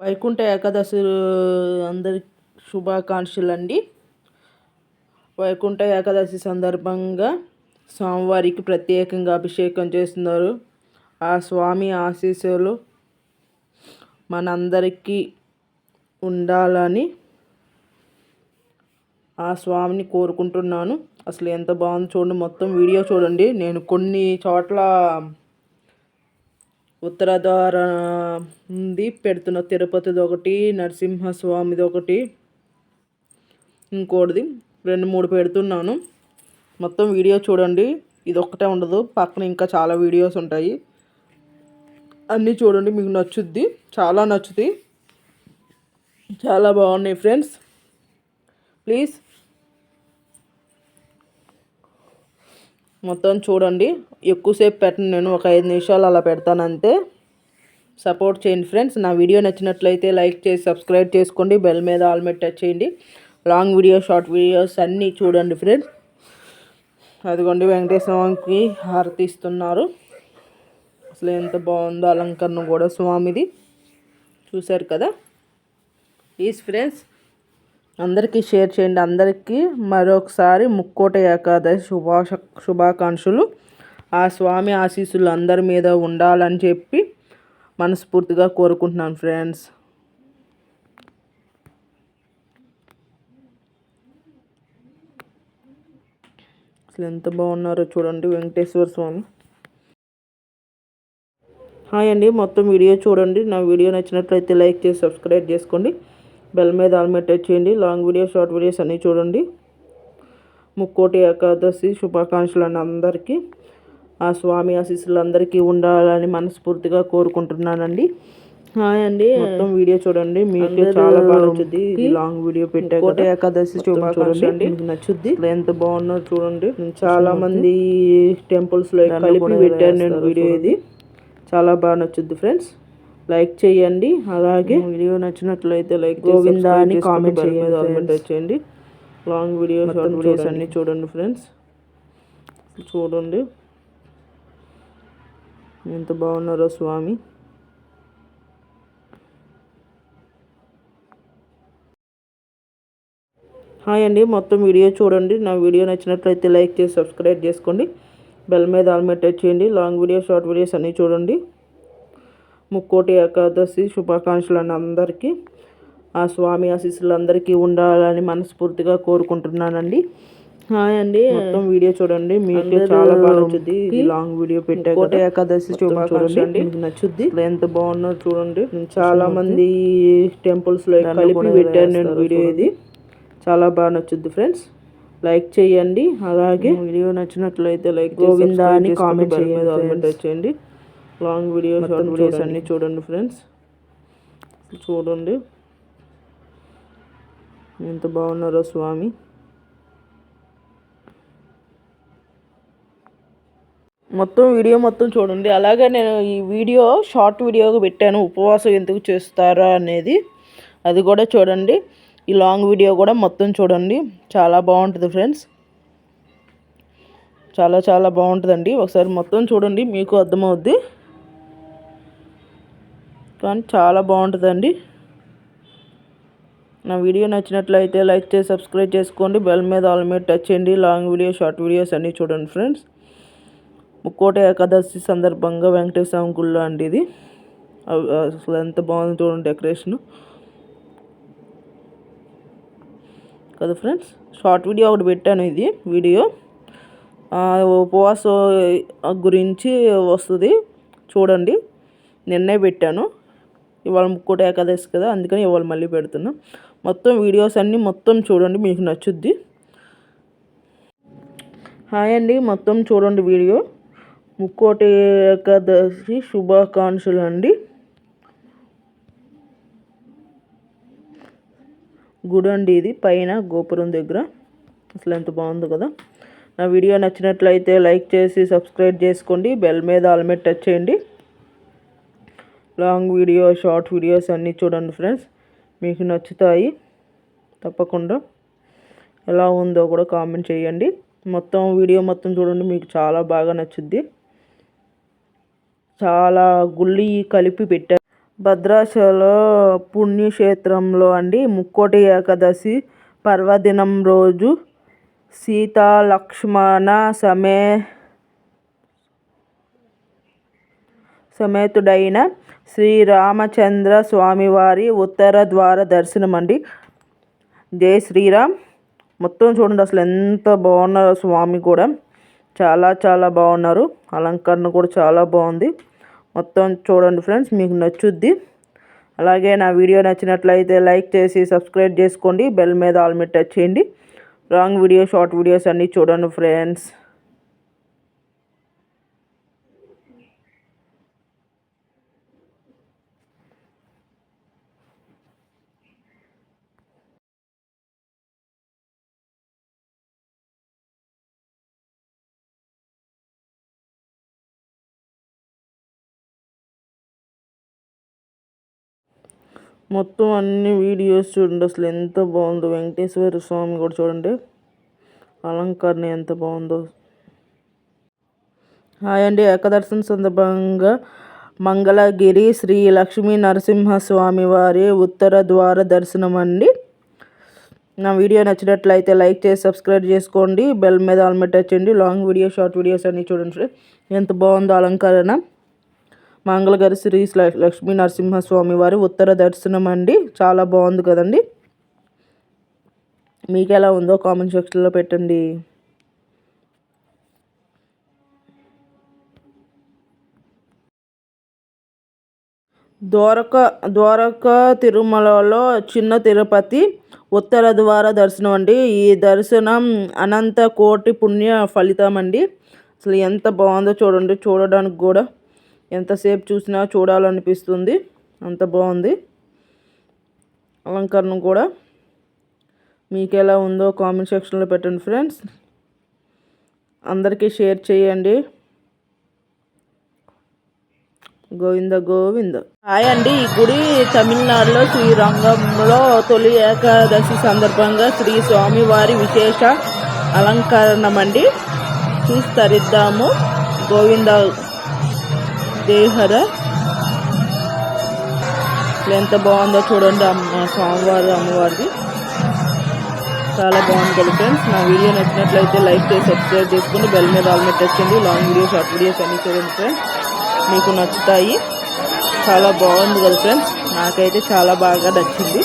వైకుంఠ ఏకాదశి అందరి శుభాకాంక్షలు అండి వైకుంఠ ఏకాదశి సందర్భంగా స్వామివారికి ప్రత్యేకంగా అభిషేకం చేస్తున్నారు. ఆ స్వామి ఆశీస్సులు మనందరికీ ఉండాలని ఆ స్వామిని కోరుకుంటున్నాను. అసలు ఎంత బాగుంది చూడండి మొత్తం వీడియో చూడండి. నేను కొన్ని చోట్ల ఉత్తర ద్వార ఉంది పెడుతున్న తిరుపతిది ఒకటి నరసింహస్వామిది ఒకటి. ఇంకోటిది రెండు మూడు పెడుతున్నాను. మొత్తం వీడియో చూడండి. ఇది ఒక్కటే ఉండదు. పక్కన ఇంకా చాలా వీడియోస్ ఉంటాయి. అన్నీ చూడండి. మీకు నచ్చుద్ది. చాలా నచ్చుతాయి. చాలా బాగున్నాయి ఫ్రెండ్స్. ప్లీజ్. మొత్తం చూడండి. ఎక్కువసేపు పెట్టను నేను ఒక ఐదు నిమిషాలు అలా పెడతానంటే సపోర్ట్ చేయండి ఫ్రెండ్స్. నా వీడియో నచ్చినట్లయితే లైక్ చేసి సబ్స్క్రైబ్ చేసుకోండి బెల్ మీద ఆల్ మీద టచ్ చేయండి. లాంగ్ వీడియో షార్ట్ వీడియోస్ అన్నీ చూడండి ఫ్రెండ్స్. అదిగోండి వెంకటేశ్వర స్వామికి హారతి ఇస్తున్నారు. అసలు ఎంత బాగుందో అలంకరణ కూడా స్వామిది. చూశారు కదా? ప్లీజ్ ఫ్రెండ్స్ అందరికీ షేర్ చేయండి. అందరికీ మరొకసారి ముక్కోట ఏకాదశి శుభాష శుభాకాంక్షలు. ఆ స్వామి ఆశీస్సులు అందరి మీద ఉండాలని చెప్పి మనస్ఫూర్తిగా కోరుకుంటున్నాను ఫ్రెండ్స్ అసలు ఎంత బాగున్నారో చూడండి వెంకటేశ్వర స్వామి. హాయ్ అండి మొత్తం వీడియో చూడండి. నా వీడియో నచ్చినట్లయితే లైక్ చేసి సబ్స్క్రైబ్ చేసుకోండి. బెల్ మీద ఆల్ టచ్ చేయండి. లాంగ్ వీడియో షార్ట్ వీడియోస్ అన్నీ చూడండి. ముక్కోటి ఏకాదశి శుభాకాంక్షలు అండి అందరికీ. ఆ స్వామి ఆశీస్సులు అందరికీ ఉండాలని మనస్ఫూర్తిగా కోరుకుంటున్నానండి. హాయ్ అండి. మొత్తం వీడియో చూడండి. మీకు చాలా బాగా నచ్చుద్ది. లాంగ్ వీడియో పెట్టా కోట ఏకాదశి మీకు నచ్చుద్ది. ఎంత బాగున్నా చూడండి. చాలా మంది టెంపుల్స్లో కలిపి పెట్టాను నేను వీడియో ఇది. చాలా బాగా నచ్చుద్ది ఫ్రెండ్స్. లైక్ చేయండి. అలాగే వీడియో నచ్చినట్లయితే లైక్ గోవిందా అని కామెంట్ చేయండి చేయండి లాంగ్ వీడియో షార్ట్ వీడియోస్ అన్నీ చూడండి ఫ్రెండ్స్. చూడండి. ఎంత బాగున్నారో స్వామి. హాయ్ అండి మొత్తం వీడియో చూడండి. నా వీడియో నచ్చినట్లయితే లైక్ చేసి సబ్స్క్రైబ్ చేసుకోండి. బెల్ మీద ఆల్ టచ్ చేయండి. లాంగ్ వీడియో షార్ట్ వీడియోస్ అన్నీ చూడండి. ముక్కోటి ఏకాదశి శుభాకాంక్షలు అని అందరికీ. ఆ స్వామి ఆశీస్సులు అందరికీ ఉండాలని మనస్ఫూర్తిగా కోరుకుంటున్నానండి. హాయ్ అండి. మొత్తం వీడియో చూడండి. మీకు చాలా బాగా నచ్చుద్ది. లాంగ్ వీడియో పెట్టా కోట ఏకాదశి చూడండి. మీకు నచ్చుద్ది. ఎంత బాగుందో చూడండి. చాలా మంది టెంపుల్స్లో కలిపి పెట్టాను నేను వీడియో ఇది. చాలా బాగా నచ్చుద్ది ఫ్రెండ్స్ లైక్ చేయండి. అలాగే వీడియో నచ్చినట్లయితే లైక్ గోవిందా అని కామెంట్ చేయండి లాంగ్ వీడియో షార్ట్ వీడియోస్ అన్నీ చూడండి ఫ్రెండ్స్ చూడండి. ఎంత బాగున్నారో స్వామి. మొత్తం వీడియో మొత్తం చూడండి. అలాగే నేను ఈ వీడియో షార్ట్ వీడియోగా పెట్టాను. ఉపవాసం ఎందుకు చేస్తారా అనేది అది కూడా చూడండి. ఈ లాంగ్ వీడియో కూడా మొత్తం చూడండి. చాలా బాగుంటుంది ఫ్రెండ్స్. చాలా చాలా బాగుంటుందండి. ఒకసారి మొత్తం చూడండి. మీకు అర్థమవుద్ది. కానీ చాలా బాగుంటుందండి. నా వీడియో నచ్చినట్లయితే లైక్ చేసి సబ్స్క్రైబ్ చేసుకోండి. బెల్ మీద ఆల్ మీద టచ్ చేయండి. లాంగ్ వీడియో షార్ట్ వీడియోస్ అన్నీ చూడండి ఫ్రెండ్స్. ముక్కోట ఏకాదశి సందర్భంగా వెంకటేశ్వర స్వామి గుళ్ళో అండి ఇది. అసలు ఎంత బాగుంది చూడండి డెకరేషను. కదా ఫ్రెండ్స్ షార్ట్ వీడియో ఒకటి పెట్టాను ఇది వీడియో. ఉపవాసం గురించి వస్తుంది చూడండి. నిన్నే పెట్టాను. ఇవాళ ముక్కోటి ఏకాదశి కదా అందుకని ఇవాళ మళ్ళీ పెడుతున్నా. మొత్తం వీడియోస్ అన్నీ మొత్తం చూడండి మీకు నచ్చుద్ది. హాయ్ అండి మొత్తం చూడండి వీడియో. ముక్కోటి ఏకాదశి శుభాకాంక్షలు అండి గుడి అండి ఇది పైన గోపురం దగ్గర. అసలు ఎంత బాగుంది కదా. నా వీడియో నచ్చినట్లయితే లైక్ చేసి సబ్స్క్రైబ్ చేసుకోండి. బెల్ మీద ఆల్మెట్ టచ్ చేయండి. లాంగ్ వీడియో షార్ట్ వీడియోస్ అన్నీ చూడండి ఫ్రెండ్స్. మీకు నచ్చుతాయి తప్పకుండా. ఎలా ఉందో కూడా కామెంట్ చేయండి. మొత్తం వీడియో మొత్తం చూడండి. మీకు చాలా బాగా నచ్చుద్ది. చాలా గుళ్ళి కలిపి పెట్టారు. భద్రాచల పుణ్యక్షేత్రంలో అండి ముక్కోటి ఏకాదశి పర్వదినం రోజు సీతా లక్ష్మణ సమే సమేతుడైన శ్రీరామచంద్ర స్వామివారి ఉత్తర ద్వార దర్శనం అండి. జై శ్రీరామ్. మొత్తం చూడండి అసలు ఎంత బాగున్నారో స్వామి కూడా. చాలా చాలా బాగున్నారు. అలంకరణ కూడా చాలా బాగుంది. మొత్తం చూడండి ఫ్రెండ్స్ మీకు నచ్చుద్ది. అలాగే నా వీడియో నచ్చినట్లయితే లైక్ చేసి సబ్స్క్రైబ్ చేసుకోండి. బెల్ మీద ఆల్ మీద టచ్ చేయండి. లాంగ్ వీడియో షార్ట్ వీడియోస్ అన్నీ చూడండి ఫ్రెండ్స్. మొత్తం అన్ని వీడియోస్ చూడండి. అసలు ఎంత బాగుందో. వెంకటేశ్వర స్వామి కూడా చూడండి. అలంకరణ ఎంత బాగుందో. హాయ్ అండి. ఏకదర్శన సందర్భంగా మంగళగిరి శ్రీ లక్ష్మీ నరసింహస్వామి వారి ఉత్తర ద్వార దర్శనం అండి. నా వీడియో నచ్చినట్లయితే లైక్ చేసి సబ్స్క్రైబ్ చేసుకోండి. బెల్ మీద ఆల్మెట్ వచ్చండి లాంగ్ వీడియో షార్ట్ వీడియోస్ అన్నీ చూడండి. ఎంత బాగుందో అలంకరణ. మంగళగారి శ్రీ లక్ష్మీ నరసింహస్వామి వారి ఉత్తర దర్శనం అండి. చాలా బాగుంది కదండి. మీకు ఎలా ఉందో కామెంట్ సెక్షన్లో పెట్టండి. ద్వారక ద్వారక తిరుమలలో చిన్న తిరుపతి ఉత్తర ద్వార దర్శనం అండి. ఈ దర్శనం అనంత కోటి పుణ్య ఫలితం అండి. అసలు ఎంత బాగుందో చూడండి చూడడానికి కూడా. ఎంతసేపు చూసినా చూడాలనిపిస్తుంది. అంత బాగుంది. అలంకరణ కూడా మీకు ఎలా ఉందో కామెంట్ సెక్షన్లో పెట్టండి ఫ్రెండ్స్. అందరికీ షేర్ చేయండి. గోవింద గోవింద. హాయ్ అండి ఈ గుడి తమిళనాడులో శ్రీరంగంలో తొలి ఏకాదశి సందర్భంగా శ్రీ స్వామివారి విశేష అలంకరణమండి. చూసి తరిద్దాము గోవింద దేహర? ఎంత బాగుందో చూడండి అమ్మ స్వామివారి అమ్మవారిది. చాలా బాగుంది కదా ఫ్రెండ్స్ నా వీడియో నచ్చినట్లయితే లైక్ చేసి సబ్స్క్రైబ్ చేసుకుని బెల్ మీద ఆల్ మీద తెచ్చండి లాంగ్ వీడియో షార్ట్ వీడియోస్ అన్ని చూడండి ఫ్రెండ్స్ మీకు నచ్చుతాయి. చాలా బాగుంది కదా ఫ్రెండ్స్ నాకైతే చాలా బాగా నచ్చింది.